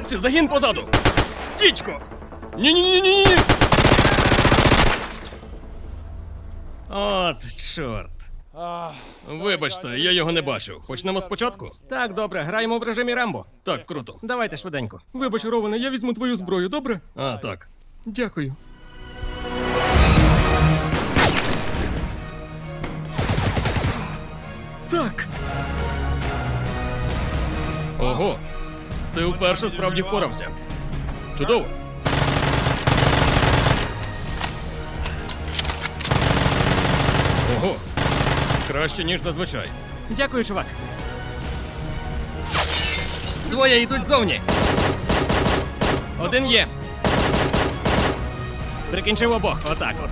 Хлопці, загін позаду! Дідько! Ні-ні-ні-ні! От, чорт. Вибачте, я його не бачив. Почнемо спочатку? Так, добре, граємо в режимі Рембо. Так, круто. Давайте швиденько. Вибач, Роване, я візьму твою зброю, добре? А, так. Дякую. Так. Ого. Ти вперше справді впорався. Чудово. Ого. Краще, ніж зазвичай. Дякую, чувак. Двоє йдуть зовні. Один є. Прикінчив обох, отак от.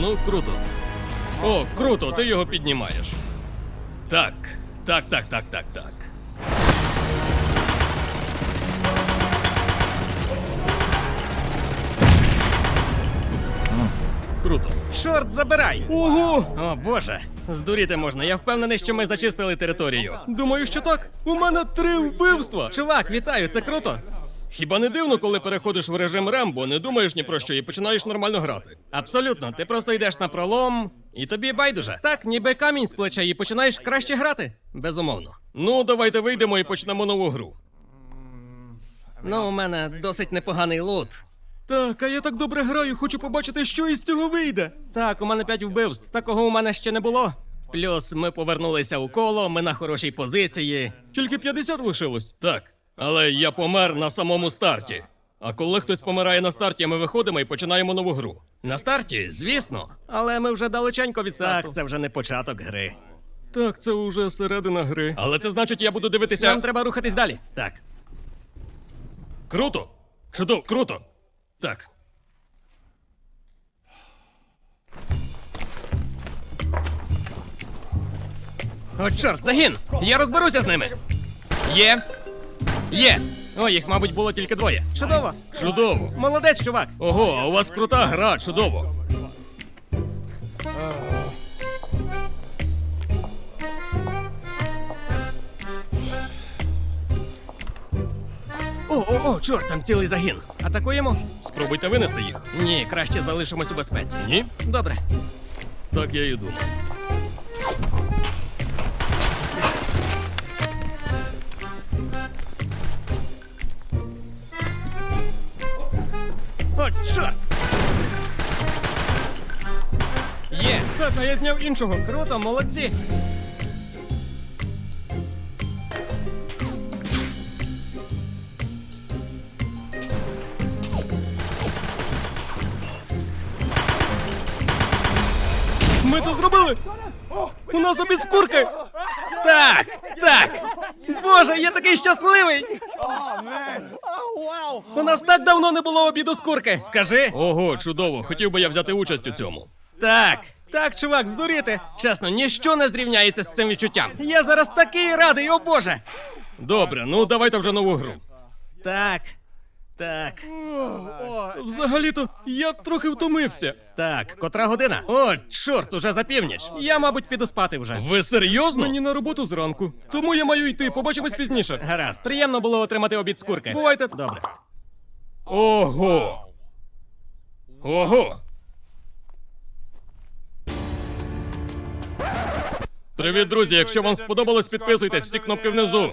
Ну, круто. О, круто, ти його піднімаєш. Так, так, так, так, так, так. Круто. Чорт, забирай! Угу! О боже! Здуріти можна, я впевнений, що ми зачистили територію. Думаю, що так. У мене три вбивства. Чувак, вітаю, це круто. Хіба не дивно, коли переходиш в режим Рембо, не думаєш ні про що і починаєш нормально грати? Абсолютно, ти просто йдеш на пролом, і тобі байдуже. Так, ніби камінь з плеча, і починаєш краще грати. Безумовно. Ну, давайте вийдемо і почнемо нову гру. Ну, у мене досить непоганий лут. Так, а я так добре граю, хочу побачити, що із цього вийде. Так, у мене п'ять вбивств. Такого у мене ще не було. Плюс ми повернулися у коло, ми на хорошій позиції. Тільки 50 лишилось. Так. Але я помер на самому старті. А коли хтось помирає на старті, ми виходимо і починаємо нову гру. На старті, звісно. Але ми вже далеченько від старту. Так, це вже не початок гри. Так, це вже середина гри. Але це значить, я буду дивитися. Нам треба рухатись далі. Так. Круто! Чудово, круто! Так. О, чорт, загін! Я розберуся з ними. Є. Є. О, їх, мабуть, було тільки двоє. Чудово. Чудово. Молодець, чувак. Ого, а у вас крута гра, чудово. О, о, о, чорт, там цілий загін. Атакуємо? Спробуйте винести їх. Ні, краще залишимось у безпеці. Ні? Добре. Так я і думав. Є! Я зняв іншого. Круто, молодці! Ми це зробили! У нас обід з курки! Так, так! Боже, я такий щасливий! У нас так давно не було обіду з курки. Скажи. Ого, чудово. Хотів би я взяти участь у цьому. Так, так, чувак, здуріти. Чесно, ніщо не зрівняється з цим відчуттям. Я зараз такий радий, о Боже. Добре, ну давайте вже нову гру. Так. Так. Взагалі-то я трохи втомився. Так, котра година? О, чорт, уже за північ. Я, мабуть, піду спати вже. Ви серйозно? Мені на роботу зранку. Тому я маю йти. Побачимось пізніше. Гаразд, приємно було отримати обід з курки. Бувайте. Добре. Ого. Ого. Привіт, друзі! Якщо вам сподобалось, підписуйтесь, всі кнопки внизу.